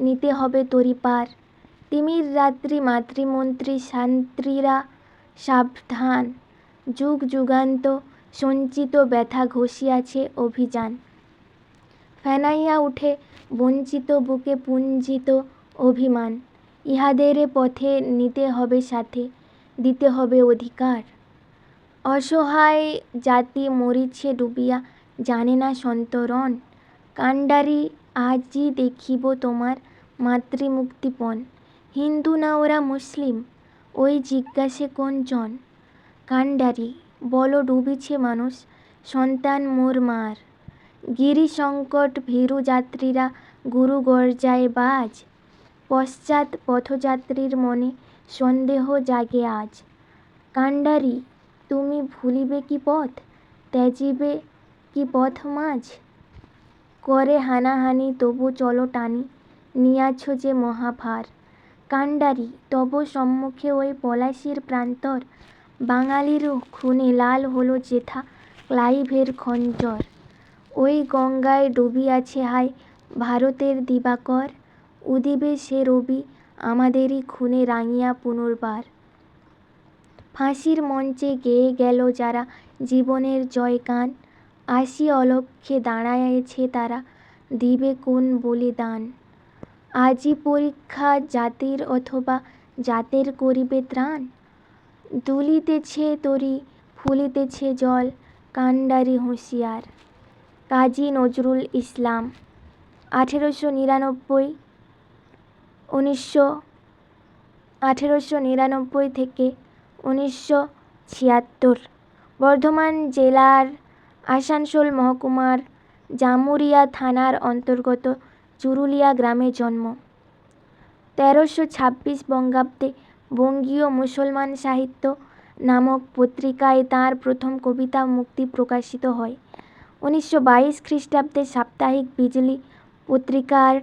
নিতে হবে তরি পার তিমির রাত্রি মাতৃমন্ত্রী শান্ত্রীরা সাবধান। যুগ যুগান্ত সঞ্চিত ব্যথা ঘষিয়াছে অভিযান। ফেনাইয়া উঠে বঞ্চিত বুকে পুঞ্জিত অভিমান। ইহাদেরে পথে নিতে হবে সাথে, দিতে হবে অধিকার। অসহায় জাতি মরিছে ডুবিয়া, জানে না সন্তরণ। কাণ্ডারি আজই দেখিব তোমার মাতৃমুক্তিপণ। হিন্দু না ওরা মুসলিম? ওই জিজ্ঞাসে কোন জন? কান্ডারি বলো ডুবিছে মানুষ, সন্তান মোর মার। গিরি সংকট ভীরু যাত্রীরা গুরু গর্জায় বাজ। পশ্চাৎ পথযাত্রীর মনে সন্দেহ জাগে আজ। কান্ডারি তুমি ভুলিবে কি পথ? ত্যাজিবে কি পথ মাঝ? করে হানাহানি তবু চলো টানি। নিয়াছ যে মহাভার। কাণ্ডারি, তব সম্মুখে ওই পলাশির প্রান্তর। বাঙালির খুনে লাল হলো যেথা ক্লাইভের খঞ্জর। ওই গঙ্গায় ডুবিয়াছে হায় ভারতের দিবাকর। উদিবে সে রবি আমাদেরই খুনে রাঙিয়া পুনর্বার। ফাঁসির মঞ্চে গেয়ে গেল যারা জীবনের জয়গান। আসি অলক্ষে দাঁড়ায়েছে তারা, দিবে কোন বলিদান? আজই পরীক্ষা জাতির অথবা জাতের করিবে ত্রাণ। দুলিতেছে তরি, ফুলিতেছে জল কান্ডারি হুঁশিয়ার। কাজী নজরুল ইসলাম, আঠেরোশো নিরানব্বই, উনিশশো, আঠেরোশো নিরানব্বই থেকে উনিশশো ছিয়াত্তর। বর্ধমান জেলার আসানসোল মহকুমার জামুরিয়া থানার অন্তর্গত চুরুলিয়া গ্রামে জন্ম। তেরোশো ছাব্বিশ বঙ্গাব্দে বঙ্গীয় মুসলমান সাহিত্য নামক পত্রিকায় তাঁর প্রথম কবিতা মুক্তি প্রকাশিত হয়। উনিশশো বাইশ খ্রিস্টাব্দে সাপ্তাহিক বিজলি পত্রিকার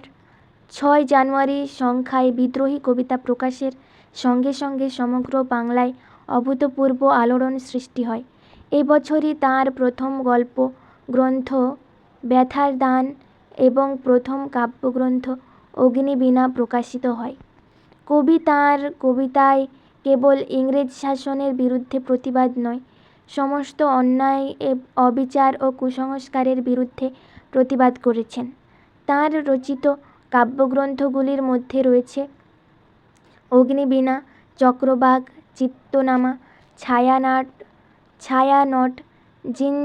ছয় জানুয়ারি সংখ্যায় বিদ্রোহী কবিতা প্রকাশের সঙ্গে সঙ্গে সমগ্র বাংলায় অভূতপূর্ব আলোড়ন সৃষ্টি হয়। এ বছরই তাঁর প্রথম গল্প, গ্রন্থ, ব্যথার দান এবং প্রথম কাব্যগ্রন্থ অগ্নিবীণা প্রকাশিত হয়। কবি তাঁর কবিতায় কেবল ইংরেজ শাসনের বিরুদ্ধে প্রতিবাদ নয়, সমস্ত অন্যায় অবিচার ও কুসংস্কারের বিরুদ্ধে প্রতিবাদ করেছেন। তাঁর রচিত কাব্যগ্রন্থগুলির মধ্যে রয়েছে অগ্নিবীণা চক্রবাক, চিত্তনামা, ছায়ানট ছায়ানট, জিন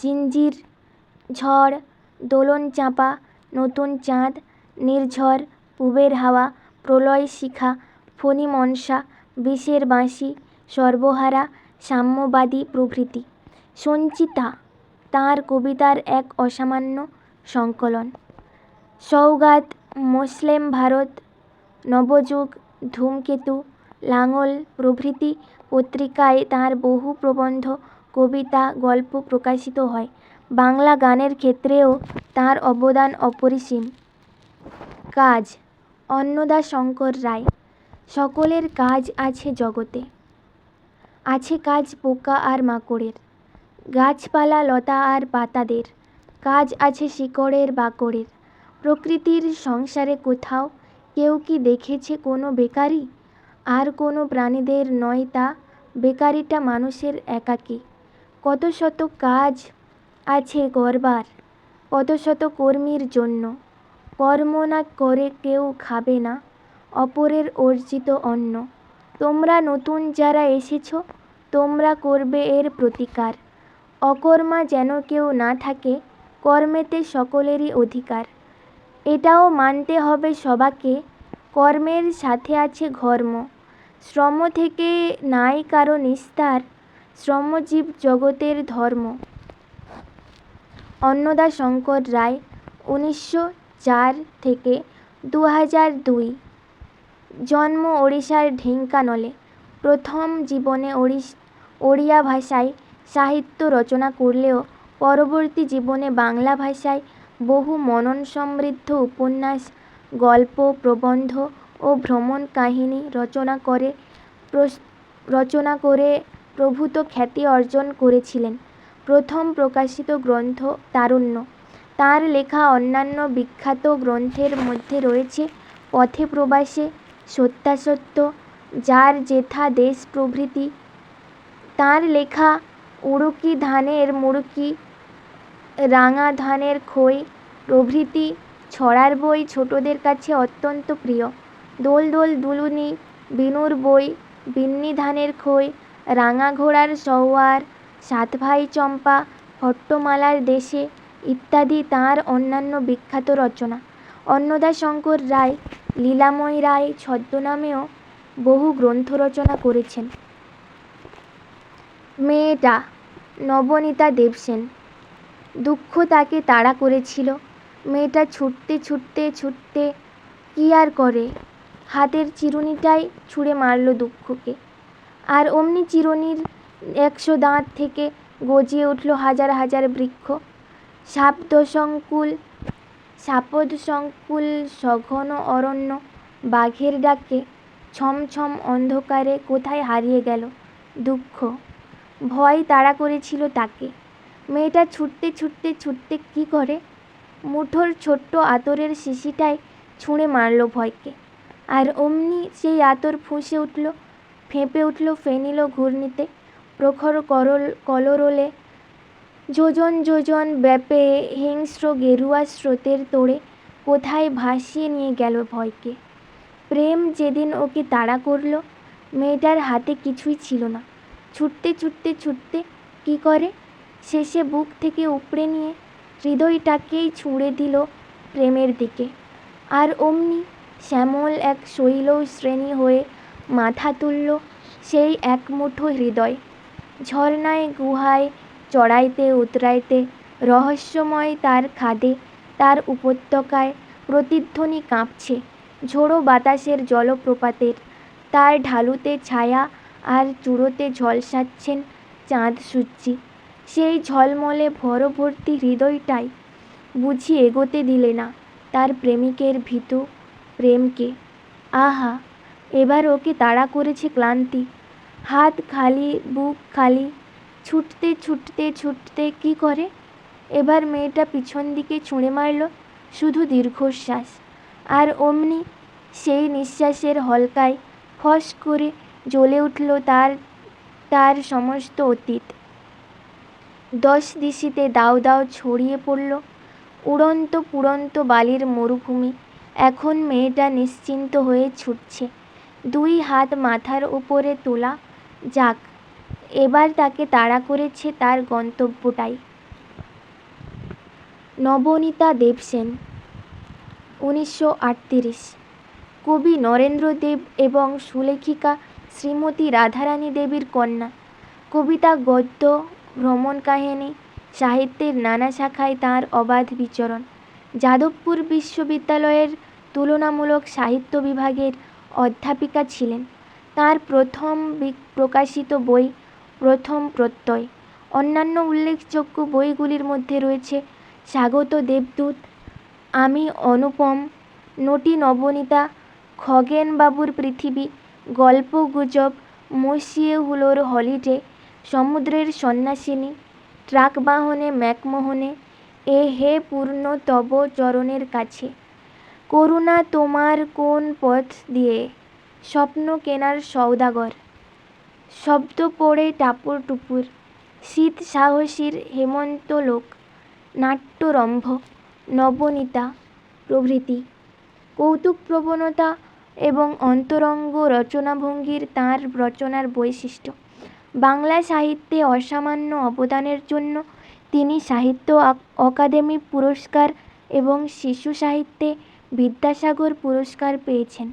জিঞ্জির ঝড় দোলন চাঁপা, নতুন চাঁদ, নির্ঝর পুবের হাওয়া, প্রলয় শিখা, ফণী মনসা, বিষের বাঁশি, সর্বহারা, সাম্যবাদী প্রভৃতি। সঞ্চিতা, তাঁর কবিতার এক অসামান্য সংকলন। সওগাত, মোসলেম ভারত, নবযুগ, ধূমকেতু, লাঙল প্রভৃতি পত্রিকায় তাঁর বহু প্রবন্ধ, কবিতা, গল্প প্রকাশিত হয়। বাংলা গানের ক্ষেত্রেও তাঁর অবদান অপরিসীম। কাজ অন্নদাশঙ্কর রায়, সকলের কাজ আছে জগতে। আছে কাজ পোকা আর মাকড়ের, গাছপালা, লতা আর পাতাদের, কাজ আছে শিকড়ের, বাকড়ের। প্রকৃতির সংসারে কোথাও কেউ কি দেখেছে কোনো বেকারি? আর কোনো প্রাণীদের নয় তা, বেকারিটা মানুষের একাকী। কত শত কাজ আছে গড়বার কত শত কর্মীর জন্য। কর্ম না করে কেউ খাবে না, অপরের অর্জিত অন্ন। তোমরা নতুন যারা এসেছ, তোমরা করবে এর প্রতিকার। অকর্মা যেন কেউ না থাকে, কর্মেতে সকলেরই অধিকার। এটাও মানতে হবে সবাকে, কর্মের সাথে আছে ঘর্ম। শ্রম থেকে নাই কারও নিস্তার, শ্রমজীব জগতের ধর্ম। অন্নদাশঙ্কর রায় উনিশশো চার থেকে দু হাজার দুই। জন্ম ওড়িশার ঢেঙ্কানলে। প্রথম জীবনে ওড়িয়া ভাষায় সাহিত্য রচনা করলেও পরবর্তী জীবনে বাংলা ভাষায় বহু মনন সমৃদ্ধ উপন্যাস, গল্প, প্রবন্ধ ও ভ্রমণ কাহিনী রচনা করে রচনা করে প্রভূত খ্যাতি অর্জন করেছিলেন। প্রথম প্রকাশিত গ্রন্থ তারুণ্য। তাঁর লেখা অন্যান্য বিখ্যাত গ্রন্থের মধ্যে রয়েছে পথে প্রবাসে, সত্যাসত্য, যার জেঠা দেশ প্রভৃতি। তাঁর লেখা উড়ুকি ধানের মুড়কি, রাঙা ধানের খই প্রভৃতি ছড়ার বই ছোটদের কাছে অত্যন্ত প্রিয়। দোল দোল দুলুনি, বিনুর বই, বিন্নি ধানের খই, রাঙা ঘোড়ার সওয়ার সাত ভাই চম্পা হট্টমালার দেশে ইত্যাদি তাঁর অন্যান্য বিখ্যাত রচনা। অন্নদাশঙ্কর রায়, লীলাময় রায় ছদ্মনামেও বহু গ্রন্থ রচনা করেছেন। মেয়েটা নবনীতা দেবসেন দুঃখ তাকে তাড়া করেছিল। মেয়েটা ছুটতে ছুটতে ছুটতে কী আর করে? হাতের চিরুনিটাই ছুঁড়ে মারল দুঃখকে। আর অমনি চিরুনির একশো দাঁত থেকে গজিয়ে উঠল হাজার হাজার বৃক্ষ। শাব্দসংকুল শাপদসংকুল সঘন অরণ্য, বাঘের ডাকে ছমছম অন্ধকারে কোথায় হারিয়ে গেল দুঃখ। ভয় তাড়া করেছিল তাকে। মেয়েটা ছুটতে ছুটতে ছুটতে কী করে? মুঠোর ছোট্ট আতরের শিশিটায় ছুঁড়ে মারল ভয়কে। আর অমনি সেই আতর ফুঁসে উঠল, ফেঁপে উঠল, ফেনিল ঘূর্ণিতে। প্রখর করল, কলরোলে। যোজন যোজন, ব্যাপে হিংস্র গেরুয়া স্রোতের তোড়ে কোথায় ভাসিয়ে নিয়ে গেল ভয়কে? প্রেম যেদিন ওকে তাড়া করল, মেয়েটার হাতে কিছুই ছিল না। ছুটতে ছুটতে ছুটতে কী করে? শেষে বুক থেকে উপড়ে নিয়ে হৃদয়টাকেই ছুঁড়ে দিল প্রেমের দিকে। আর অমনি শ্যামল এক শৈল শ্রেণি হয়ে মাথা তুলল সেই এক মুঠো হৃদয়। ঝর্ণায় গুহায়, চড়াইতে উতরাইতে, রহস্যময় তার খাদে, তার উপত্যকায় প্রতিধ্বনি কাঁপছে। ঝোড়ো বাতাসের জলপ্রপাতের, তার ঢালুতে ছায়া আর চূড়োতে ঝলসাচ্ছেন চাঁদ সূর্যি। সেই ঝলমলে ভরভর্তি হৃদয়টাই বুঝি এগোতে দিলে না তার প্রেমিকের ভীতু প্রেমকে। আহা, এবার ওকে তাড়া করেছে ক্লান্তি। হাত খালি, বুক খালি। ছুটতে ছুটতে ছুটতে কি করে? এবার মেয়েটা পিছন দিকে ছুঁড়ে মারল, শুধু দীর্ঘশ্বাস। আর অমনি সেই নিঃশ্বাসের হলকায় ফস করে জ্বলে উঠল তার তার সমস্ত অতীত। দশ দিশিতে দাও দাউ ছড়িয়ে পড়ল উড়ন্ত পুড়ন্ত বালির মরুভূমি। এখন মেয়েটা নিশ্চিন্ত হয়ে ছুটছে। দুই হাত মাথার উপরে তোলা যাক, এবার তাকে তাড়া করেছে তার গন্তব্যটাই। নবনীতা দেবসেন, উনিশশো কবি নরেন্দ্র দেব এবং সুলেখিকা শ্রীমতী রাধারানী দেবীর কন্যা। কবিতা, গদ্য, ভ্রমণ কাহিনী, সাহিত্যের নানা শাখায় তাঁর অবাধ বিচরণ। যাদবপুর বিশ্ববিদ্যালয়ের তুলনামূলক সাহিত্য বিভাগের অধ্যাপিকা ছিলেন। তাঁর প্রথম প্রকাশিত বই প্রথম প্রত্যয়। অন্যান্য উল্লেখযোগ্য বইগুলির মধ্যে রয়েছে স্বাগত দেবদূত, আমি অনুপম, নটি নবনীতা খগেনবাবুর পৃথিবী গল্পগুজব মসিয়ে হুলোর হলিডে, সমুদ্রের সন্ন্যাসিনী ট্রাক বাহনে ম্যাকমোহনে, এ হে পূর্ণ তব চরণের কাছে। করুণা তোমার কোন পথ দিয়ে? স্বপ্ন কেনার সওদাগর শব্দ পড়ে টাপুর টুপুর। শীত সাহসীর হেমন্ত লোক। নাট্যরম্ভ। নবনীতা প্রভৃতি। কৌতুক প্রবণতা এবং অন্তরঙ্গ রচনাভঙ্গির তাঁর রচনার বৈশিষ্ট্য। বাংলা সাহিত্যে অসামান্য অবদানের জন্য তিনি সাহিত্য অকাদেমি পুরস্কার এবং শিশু সাহিত্যে বিদ্যাসাগর পুরস্কার পেয়েছেন।